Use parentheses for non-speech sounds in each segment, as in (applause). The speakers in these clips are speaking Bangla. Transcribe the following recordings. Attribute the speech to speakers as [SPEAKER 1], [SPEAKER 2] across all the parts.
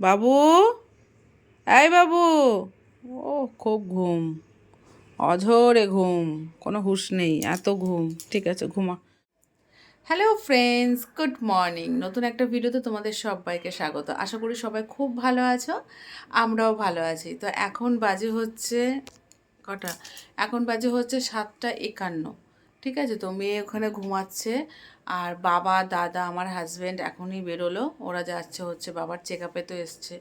[SPEAKER 1] বাবু? এই বাবু। ও, খুব ঘুম। অঝরে ঘুম। কোনো হুঁশ নেই, এত ঘুম। ঠিক আছে, ঘুমা। হ্যালো ফ্রেন্ডস গুড মর্নিং নতুন একটা ভিডিওতে তোমাদের সবাইকে স্বাগত। আশা করি সবাই খুব ভালো আছো। আমরাও ভালো আছি। তো এখন বাজে হচ্ছে কটা? এখন বাজে হচ্ছে সাতটা একান্ন। ঠিক আছে? তো মেয়ে ওখানে ঘুমাচ্ছে আর বাবা, দাদা, আমার হাজব্যান্ড এখনই বেরোলো। ওরা যাচ্ছে হচ্ছে বাবার চেক আপে তো এসছে।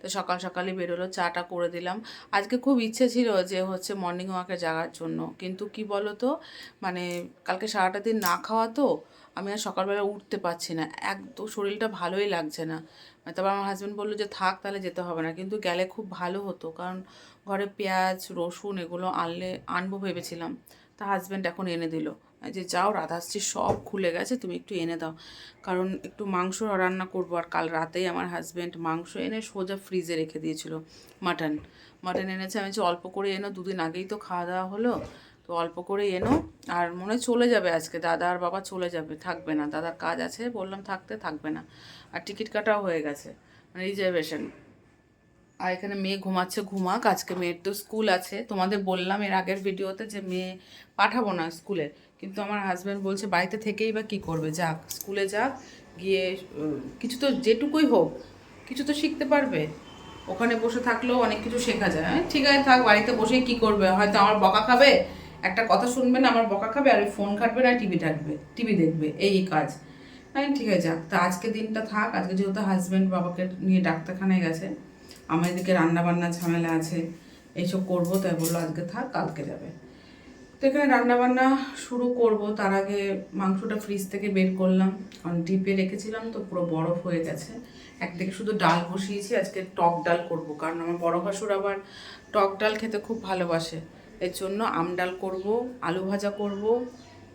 [SPEAKER 1] তো সকাল সকালই বেরোলো, চাটা করে দিলাম। আজকে খুব ইচ্ছে ছিল যে হচ্ছে মর্নিং ওয়াকে যাওয়ার জন্য। কিন্তু কি বলো তো মানে কালকে সারাটা দিন না খাওয়া তো, আমি আর সকালবেলা উঠতে পারছি না। একদম শরীরটা ভালোই লাগছে না। তারপর আমার হাজব্যান্ড বলল যে, থাক তাহলে যেতে হবে না। কিন্তু গেলে খুব ভালো হতো। কারণ ঘরে পেঁয়াজ, রসুন এগুলো আনলে, আনব ভেবেছিলাম। তা হাজব্যান্ড এখন এনে দিল। যে, যাও, রাধাশ্রী সব খুলে গেছে, তুমি একটু এনে দাও। কারণ একটু মাংস রান্না করব আর কাল রাতেই আমার হাজব্যান্ড মাংস এনে সোজা ফ্রিজে রেখে দিয়েছিল মাটন মাটন এনেছে, আমি অল্প করে এনো, দুদিন আগেই তো খাওয়া দাওয়া হলো। তো অল্প করে এনো, আর মনে চলে যাবে আজকে। দাদা আর বাবা চলে যাবে, থাকবে না। দাদার কাজ আছে, বললাম থাকতে থাকবে না। আর টিকিট কাটাও হয়ে গেছে। মানে রিজার্ভেশন আর এখানে মেয়ে ঘুমাচ্ছে ঘুমাক। আজকে মেয়ের তো স্কুল আছে। তোমাদের বললাম এর আগের ভিডিওতে যে মেয়ে পাঠাবো না স্কুলে। কিন্তু আমার হাজব্যান্ড বলছে বাড়িতে থেকেই বা কী করবে? যাক স্কুলে যাক গিয়ে কিছু তো যেটুকুই হোক কিছু তো শিখতে পারবে। ওখানে বসে থাকলেও অনেক কিছু শেখা যায়। হ্যাঁ, ঠিক আছে থাক বাড়িতে বসেই কী করবে? হয়তো আমার বকা খাবে একটা কথা শুনবে না আমার বকা খাবে আর ফোন ঘাটবে না টিভি থাকবে টিভি দেখবে এই কাজ। হ্যাঁ ঠিক আছে যাক তা আজকে দিনটা থাক। আজকে যেহেতু হাজব্যান্ড বাবাকে নিয়ে ডাক্তারখানায় গেছে আমার এদিকে রান্না বান্না ঝামেলা আছে, এইসব করব, তাই বলল আজকে থাক, কালকে যাবে। তো এখানে রান্না বান্না শুরু করব, তার আগে মাংসটা ফ্রিজ থেকে বের করলাম, কারণ ডিপে রেখেছিলাম তো পুরো বরফ হয়ে গেছে। একদিকে শুধু ডাল বসিয়েছি, আজকে টক ডাল করব, কারণ আমার বড় ভাসুর আবার টক ডাল খেতে খুব ভালোবাসে। এর জন্য আম ডাল করব, আলু ভাজা করব,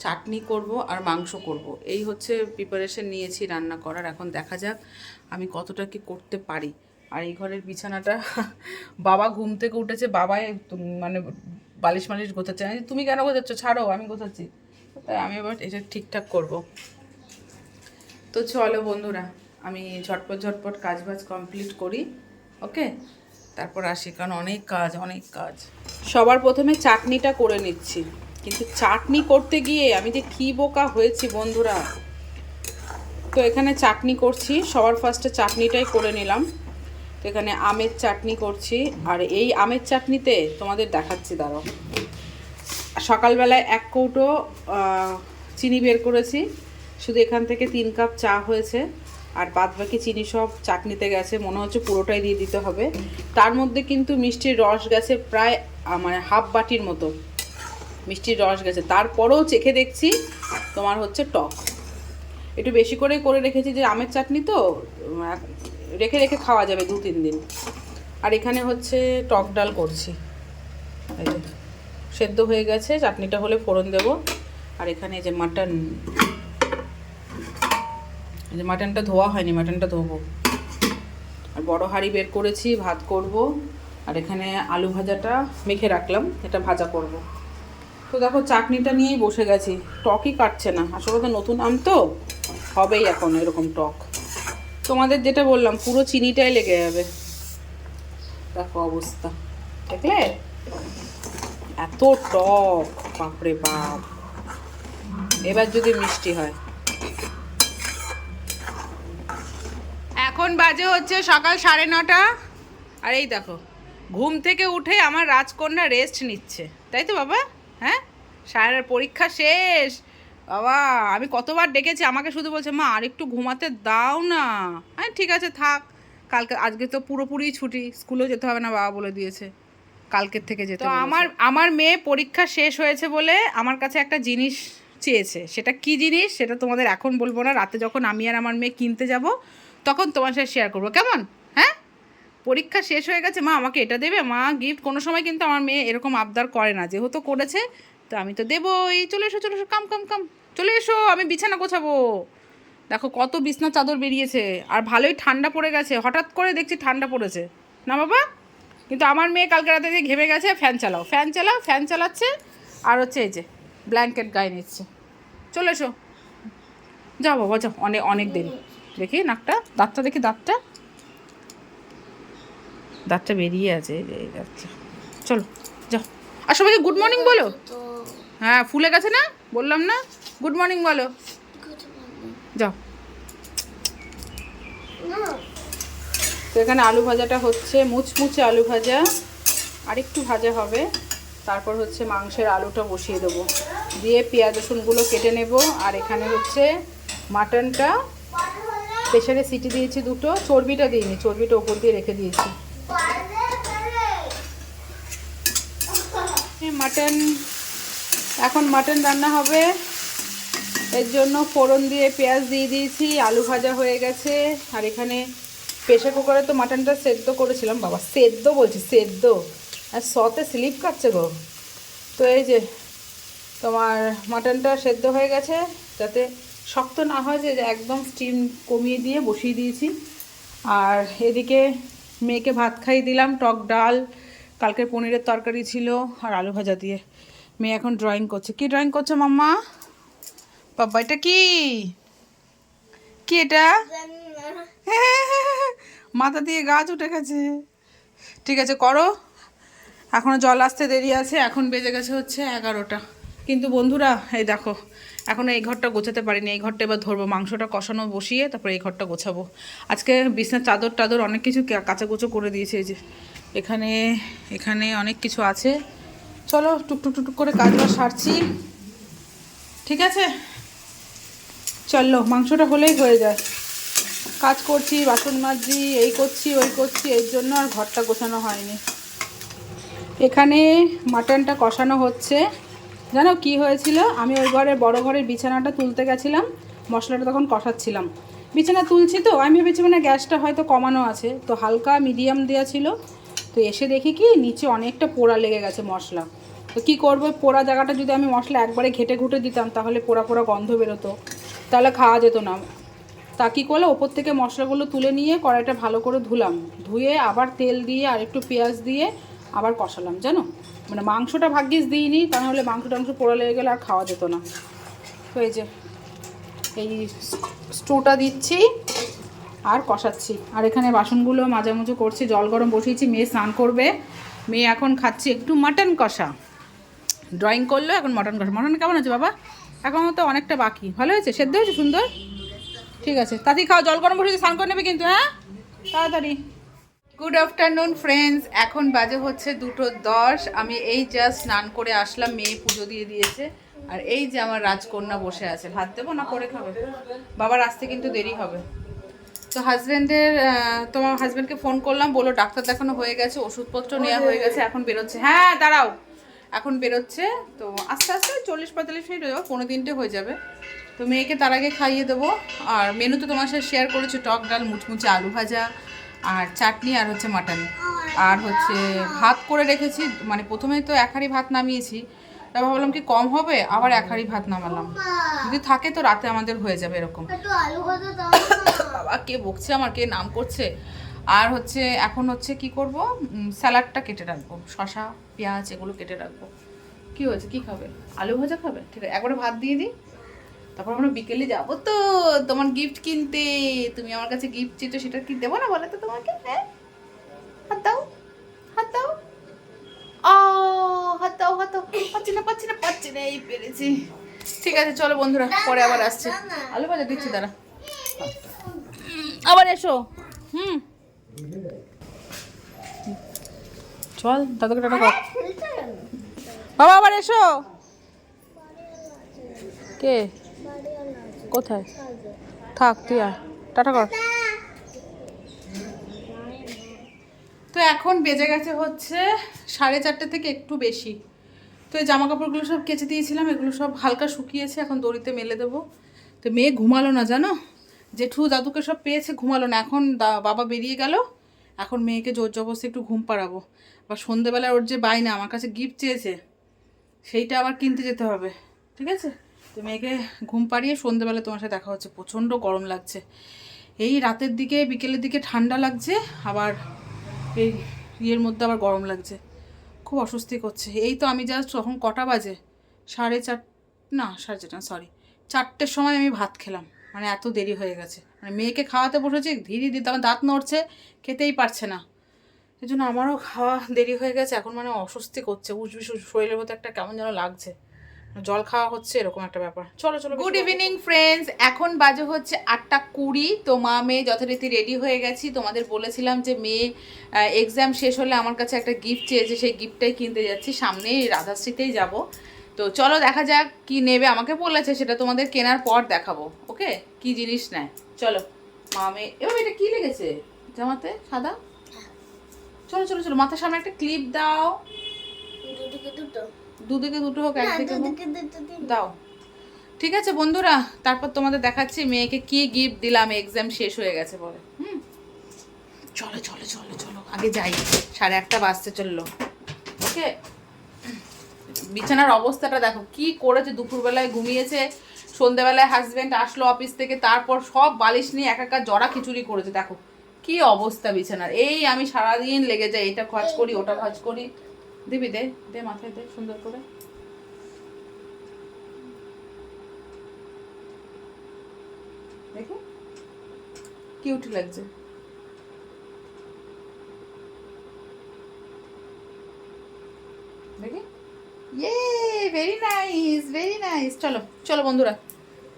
[SPEAKER 1] চাটনি করব আর মাংস করব। এই হচ্ছে প্রিপারেশন নিয়েছি রান্না করার, এখন দেখা যাক আমি কতটা কি করতে পারি। আর এই ঘরের বিছানাটা (laughs) বাবা ঘুম থেকে উঠেছে, বাবাই মানে বালিশ মালিশ গোছাচ্ছে। তুমি কেন গোছাচ্ছ? ছাড়ো, আমি গোছাচ্ছি। তাই আমি এবার এটা ঠিকঠাক করব। তো চলো বন্ধুরা, আমি ঝটপট ঝটপট কাজ বাজ কমপ্লিট করি, ওকে? তারপর আসি, কারণ অনেক কাজ অনেক কাজ। সবার প্রথমে চাটনিটা করে নিচ্ছি। কিন্তু চাটনি করতে গিয়ে আমি যে কী বোকা হয়েছি বন্ধুরা। তো এখানে চাটনি করছি, সবার ফার্স্টে চাটনিটাই করে নিলাম। এখানে আমের চাটনি করছি, আর এই আমের চাটনিতে তোমাদের দেখাচ্ছি, দাঁড়াও। সকালবেলায় এক কৌটো চিনি বের করেছি, শুধু এখান থেকে তিন কাপ চা হয়েছে, আর বাদ বাকি চিনি সব চাটনিতে গেছে, মনে হচ্ছে পুরোটাই দিয়ে দিতে হবে। তার মধ্যে কিন্তু মিষ্টির রস গেছে প্রায় মানে হাফ বাটির মতো। মিষ্টির রস গেছে। তারপরেও চেখে দেখছি তোমার হচ্ছে টক। একটু বেশি করে করে রেখেছি যে আমের চাটনি তো রেখে রেখে খাওয়া যাবে দু, তিন দিন। আর এখানে হচ্ছে টক ডাল করছি। সেদ্ধ হয়ে গেছে, চাটনিটা হলে ফোড়ন দেব। আর এখানে যে মাটন যে মাটনটা ধোয়া হয়নি, মাটনটা ধোবো। আর বড় হাঁড়ি বের করেছি, ভাত করব। আর এখানে আলু ভাজাটা মেখে রাখলাম, এটা ভাজা করব। তো দেখো, চাটনিটা নিয়েই বসে গেছি। টকই কাটছে না। আসলে নতুন আম তো? হবেই এখন এরকম টক। তোমাদের যেটা বললাম, পুরো চিনিটাই লেগে যাবে। দেখো অবস্থা। দেখলে? এত টক, বাপরে বাপ। এবার যদি মিষ্টি হয়। এখন বাজে হচ্ছে সকাল সাড়ে নটা। আর এই দেখো, ঘুম থেকে উঠে আমার রাজকন্যা রেস্ট নিচ্ছে। তাই তো বাবা? হ্যাঁ? সায়নের পরীক্ষা শেষ। বাবা আমি কতবার ডেকেছি আমাকে শুধু বলছে মা আর একটু ঘুমাতে দাও না। হ্যাঁ ঠিক আছে থাক। কালকে আজকে তো পুরোপুরি ছুটি স্কুলেও যেতে হবে না বাবা বলে দিয়েছে। কালকের থেকে যেতে তো আমার আমার মেয়ে পরীক্ষা শেষ হয়েছে বলে আমার কাছে একটা জিনিস চেয়েছে। সেটা কি জিনিস সেটা তোমাদের এখন বলব না। রাতে যখন আমি আর আমার মেয়ে কিনতে যাব তখন তোমার সাথে শেয়ার করব। কেমন? হ্যাঁ? পরীক্ষা শেষ হয়ে গেছে মা আমাকে এটা দেবে। মা গিফট কোনো সময় কিন্তু আমার মেয়ে এরকম আবদার করে না। যেহেতু করেছে তো আমি তো দেবোই। চলে এসো চলে এসো, কাম কাম কাম। চলে এসো, আমি বিছানা গোছাবো। দেখো কত বিছনা চাদর বেরিয়েছে। আর ভালোই ঠান্ডা পড়ে গেছে। হঠাৎ করে দেখছি ঠান্ডা পড়েছে। না বাবা? কিন্তু আমার মেয়ে কালকে রাতে দিয়ে ঘেমে গেছে, ফ্যান চালাও। ফ্যান চালাও, ফ্যান চালাচ্ছে। আর হচ্ছে এই যে ব্ল্যাঙ্কেট গায়ে নিচ্ছে। চলে এসো। যাও বাবা, যাও। অনেক অনেক দেরি। দেখি নাকটা। দাঁতটা দেখি, দাঁতটা। দাঁতটা বেরিয়ে আছে, এই যে চলো, যাও। আর সবাইকে গুড মর্নিং বলো হ্যাঁ ফুলে গেছে না? বললাম না। গুড মর্নিং বলো। যাও। তো এখানে আলু ভাজাটা হচ্ছে মুচমুচে আলু ভাজা। আর একটু ভাজা হবে। তারপর হচ্ছে মাংসের আলুটা বসিয়ে দেবো। দিয়ে পেঁয়াজ রসুনগুলো কেটে নেব। আর এখানে হচ্ছে মাটনটা। প্রেশারে সিটি দিয়েছি দুটো। চর্বিটা দিইনি। চর্বিটা ওপর দিয়ে রেখে দিয়েছি। মাটন, এখন মাটন রান্না হবে। এর জন্য ফোড়ন দিয়ে পেঁয়াজ দিয়ে দিয়েছি, আলু ভাজা হয়ে গেছে। আর এখানে প্রেশার কুকারে তো মাটনটা সেদ্ধ করেছিলাম, বাবা, সেদ্ধ বলছি, সেদ্ধ। আর সতে স্লিপ কাটছে গো। তো এই যে, তোমার মাটনটা সেদ্ধ হয়ে গেছে, যাতে শক্ত না হয়, যে একদম স্টিম কমিয়ে দিয়ে বসিয়ে দিয়েছি। আর এদিকে মেয়েকে ভাত খাইয়ে দিলাম, টক ডাল কালকে পনিরের তরকারি ছিল আর আলু ভাজা দিয়ে। মেয়ে এখন ড্রয়িং করছে। কি ড্রয়িং করছ মাম্মা? বাবা এটা কি? কি এটা? মাথা দিয়ে গাছ উঠে গেছে। ঠিক আছে করো। এখনও জল আসতে দেরি আছে এখন বেজে গেছে হচ্ছে এগারোটা। কিন্তু বন্ধুরা এই দেখো এখনও এই ঘরটা গোছাতে পারিনি। এই ঘরটা এবার ধরবো মাংসটা কষানো বসিয়ে তারপরে এই ঘরটা গোছাবো। আজকে বিছনার চাদর টাদর অনেক কিছু কা- কাচাকুচো করে দিয়েছে এই যে। এখানে এখানে অনেক কিছু আছে। চলো টুকটুক টুকটুক করে কাজবাজ সারছি। ঠিক আছে? চলো, মাংসটা হলেই হয়ে যায়। কাজ করছি, বাসন মাজছি, এই করছি, ওই করছি, এর জন্য আর ঘরটা গোছানো হয়নি। এখানে মাটনটা কষানো হচ্ছে। জানো কি হয়েছিল? আমি ওই ঘরে, বড় ঘরের বিছানাটা তুলতে গেছিলাম। মশলাটা তখন কষাচ্ছিলাম। বিছানা তুলছি তো, আমি ভেবেছি মানে গ্যাসটা হয়তো কমানো আছে। তো হালকা, মিডিয়াম দেওয়া ছিল। তো এসে দেখি কি নিচে অনেকটা পোড়া লেগে গেছে মশলা। তো কী করব পোড়া জায়গাটা যদি আমি মশলা একবারে ঘেটে ঘুটে দিতাম, তাহলে পোড়া পোড়া গন্ধ বেরোতো। তাহলে খাওয়া যেত না। তা কী করলে, ওপর থেকে মশলাগুলো তুলে নিয়ে কড়াইটা ভালো করে ধুলাম। ধুয়ে আবার তেল দিয়ে আর একটু পেঁয়াজ দিয়ে আবার কষালাম, জানো? মানে মাংসটা ভাগ্যিস দিইনি, তা নাহলে মাংস টাংস পোড়া লেগে গেলে আর খাওয়া যেত না। তো এই যে, এই স্টুটা দিচ্ছি। আর কষাচ্ছি। আর এখানে বাসনগুলো মাঝামুঝো করছি, জল গরম বসিয়েছি, মেয়ে স্নান করবে। মেয়ে এখন খাচ্ছি একটু মাটন কষা। ড্রয়িং করল, এখন মটন কষা। মটন কেমন আছে বাবা? এখন তো অনেকটা বাকি। ভালো হয়েছে? সেদ্ধ হয়েছে সুন্দর? ঠিক আছে। তাড়াতাড়ি খাও, জল গরম বসে স্নান করে নেবে কিন্তু হ্যাঁ? তাড়াতাড়ি। গুড আফটারনুন ফ্রেন্ডস এখন বাজে হচ্ছে দুটো দশ। আমি এই জাস্ট স্নান করে আসলাম, মেয়ে পুজো দিয়ে দিয়েছে। আর এই যে আমার রাজকন্যা বসে আছে। ভাত দেবো না? করে খাবে। বাবার আসতে কিন্তু দেরি হবে। তো হাজব্যান্ডের তোমার হাজব্যান্ডকে ফোন করলাম বলো ডাক্তার দেখানো হয়ে গেছে ওষুধপত্র নেওয়া হয়ে গেছে এখন বেরোচ্ছে। হ্যাঁ দাঁড়াও। এখন বেরোচ্ছে তো আস্তে আস্তে চল্লিশ পঁয়তাল্লিশ মিনিট হয়ে যাবে পনেরো তিনটে হয়ে যাবে। তো মেয়েকে তার আগে খাইয়ে দেবো। আর মেনু তো তোমার সাথে শেয়ার করেছি টক ডাল মুচমুচে আলু ভাজা আর চাটনি আর হচ্ছে মাটন আর হচ্ছে ভাত করে রেখেছি মানে প্রথমে তো এক হাঁড়ি ভাত নামিয়েছি। তা ভাবলাম কি কম হবে আবার এক হাঁড়ি ভাত নামালাম। যদি থাকে তো রাতে আমাদের হয়ে যাবে এরকম। বাবা কে বকছে, আমার কে নাম করছে। আর হচ্ছে, এখন হচ্ছে কি করব? স্যালাডটা কেটে রাখব শশা পেঁয়াজ এগুলো কেটে রাখব। কি হয়েছে? কি খাবে? আলু ভাজা খাবে? ঠিক আছে, একবারে ভাত দিয়ে দিই। তারপর আমরা বিকেলে যাব তো, তোমার গিফট কিনতে। তুমি আমার কাছে গিফট চেয়েছো, সেটা কি দেবো না বলে তো তোমাকে? হ্যাঁ? হাত দাও হাত দাও। ও হাত দাও হাত দাও। পাচ্ছি না পাচ্ছি না পাচ্ছি না, এই পেরেছি। ঠিক আছে, চলো বন্ধুরা, পরে আবার আসছে। আলু ভাজা দিচ্ছি, দাঁড়া। আবার এসো। হুম। চল দাদাকে টাটা কর। বাবা আবার এসো। কে? কোথায়? থাক তুই আর টাটা কর। তো এখন বেজে গেছে হচ্ছে সাড়ে চারটে থেকে একটু বেশি। তো এই জামা কাপড়গুলো সব কেচে দিয়েছিলাম এগুলো সব হালকা শুকিয়েছে এখন দড়িতে মেলে দেবো। তো মেয়ে ঘুমালো না জানো? জেঠু দাদুকে সব পেয়েছে, ঘুমালো না। এখন বাবা বেরিয়ে গেল। এখন মেয়েকে জোর জবরদস্তি একটু ঘুম পাড়াবো। বা সন্ধেবেলায় ওর যে বাইনা আমার কাছে গিফট চেয়েছে, সেইটা আবার কিনতে যেতে হবে। ঠিক আছে? তো মেয়েকে ঘুম পাড়িয়ে সন্ধেবেলা তোমার সাথে দেখা হচ্ছে। প্রচণ্ড গরম লাগছে। এই রাতের দিকে, বিকেলের দিকে ঠান্ডা লাগছে, আবার এই ইয়ের মধ্যে আবার গরম লাগছে। খুব অস্বস্তি করছে। এই তো আমি জাস্ট তখন কটা বাজে? সাড়ে চার না, সাড়ে চারটা সরি চারটের সময় আমি ভাত খেলাম। মানে এত দেরি হয়ে গেছে। মানে মেয়েকে খাওয়াতে বসেছি ধীরে ধীরে আমার দাঁত নড়ছে খেতেই পারছে না। এই জন্য আমারও খাওয়া দেরি হয়ে গেছে এখন মানে অস্বস্তি করছে উঠবিস শরীরের মতো একটা কেমন যেন লাগছে। জল খাওয়া হচ্ছে এরকম একটা ব্যাপার। চলো চলো গুড ইভিনিং ফ্রেন্ডস এখন বাজে হচ্ছে আটটা কুড়ি। তো মা মেয়ে যথারীতি রেডি হয়ে গেছি। তোমাদের বলেছিলাম যে মেয়ে এক্সাম শেষ হলে আমার কাছে একটা গিফট চেয়েছে সেই গিফটটাই কিনতে যাচ্ছি। সামনেই রাধাশ্রীতেই যাব। তো চলো দেখা যাক কি নেবে। আমাকে বলেছে সেটা তোমাদের কেনার পর দেখাবো। ওকে? কি জিনিস নেয়? চলো। মা মেয়ে এবার এটা কি লেগেছে? জামাতে? সাদা? চলো চলো চলো মাথার সামনে একটা ক্লিপ দাও।
[SPEAKER 2] দুদিকে দুটো।
[SPEAKER 1] হোক একদিকে দাও। ঠিক আছে বন্ধুরা তারপর তোমাদের দেখাচ্ছি মেয়েকে কি গিফট দিলাম এক্সাম শেষ হয়ে গেছে বলে হুম? চলো চলো চলো চলো আগে যাই। সাড়ে আটটা বাজতে চলল। ওকে? বিছানার অবস্থাটা দেখো কি করেছে দুপুরবেলায় ঘুমিয়েছে সন্ধেবেলায় হাজবেন্ড আসলো অফিস থেকে, তারপর সব বালিশ নিয়ে একাকার জড়া খিচুড়ি করেছে। দেখো, কি অবস্থা বিছানার। এই আমি সারাদিন লেগে যাই, এটা খরচ করি, ওটা খরচ করি। দিবি, দে দে মাথায়, দে, সুন্দর করে। দেখো কিউট লাগছে। দেখি। ইয়ে ভেরি নাইস ভেরি নাইস চলো চলো বন্ধুরা।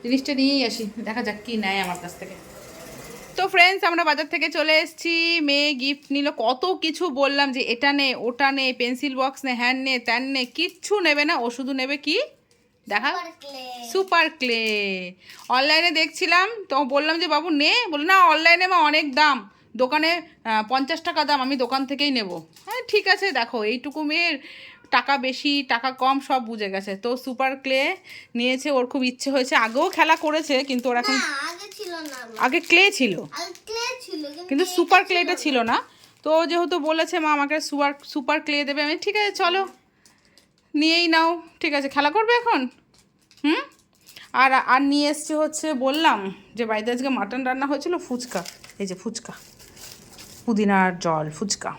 [SPEAKER 1] জিনিসটা নিয়েই আসি দেখা যাক কি নেয় আমার কাছ থেকে। তো ফ্রেন্ডস আমরা বাজার থেকে চলে এসেছি। মেয়ে গিফট নিল কত কিছু বললাম যে এটা নে ওটা নে পেন্সিল বক্স নে হ্যান নে ত্যান নে কিচ্ছু নেবে না ও শুধু নেবে কি? দেখা সুপার ক্লে অনলাইনে দেখছিলাম তো বললাম যে বাবু নে। বলে না অনলাইনে মা অনেক দাম। দোকানে পঞ্চাশ টাকা দাম আমি দোকান থেকেই নেব। হ্যাঁ ঠিক আছে দেখো এইটুকু মেয়ের টাকা বেশি টাকা কম সব বুঝে গেছে। তো সুপার ক্লে নিয়েছে ওর খুব ইচ্ছে হয়েছে। আগেও খেলা করেছে কিন্তু ওর এখন
[SPEAKER 2] আগে
[SPEAKER 1] ক্লে ছিল। কিন্তু সুপার ক্লেটা ছিল না। তো যেহেতু বলেছে মা আমাকে সুপার সুপার ক্লে দেবে। আমি ঠিক আছে চলো। নিয়েই নাও। ঠিক আছে খেলা করবে এখন? হুম? আর আর নিয়ে এসছে হচ্ছে বললাম যে বাড়িতে আজকে মাটন রান্না হয়েছিল ফুচকা। এই যে ফুচকা। পুদিনার জল ফুচকা।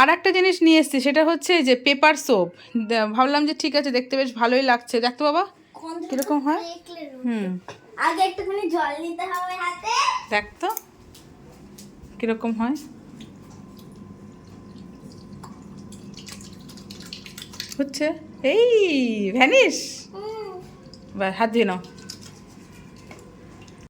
[SPEAKER 1] আর একটা জিনিস নিয়ে এসছি সেটা হচ্ছে যে পেপার সোপ। ভাবলাম যে ঠিক আছে দেখতে বেশ ভালোই লাগছে। দেখতো বাবা? কীরকম হয়? হুম।
[SPEAKER 2] আগে একটুখানি জল নিতে হবে হাতে।
[SPEAKER 1] দেখ তো কীরকম হয়? হচ্ছে? এই ভ্যানিস হাত দিয়ে নাও।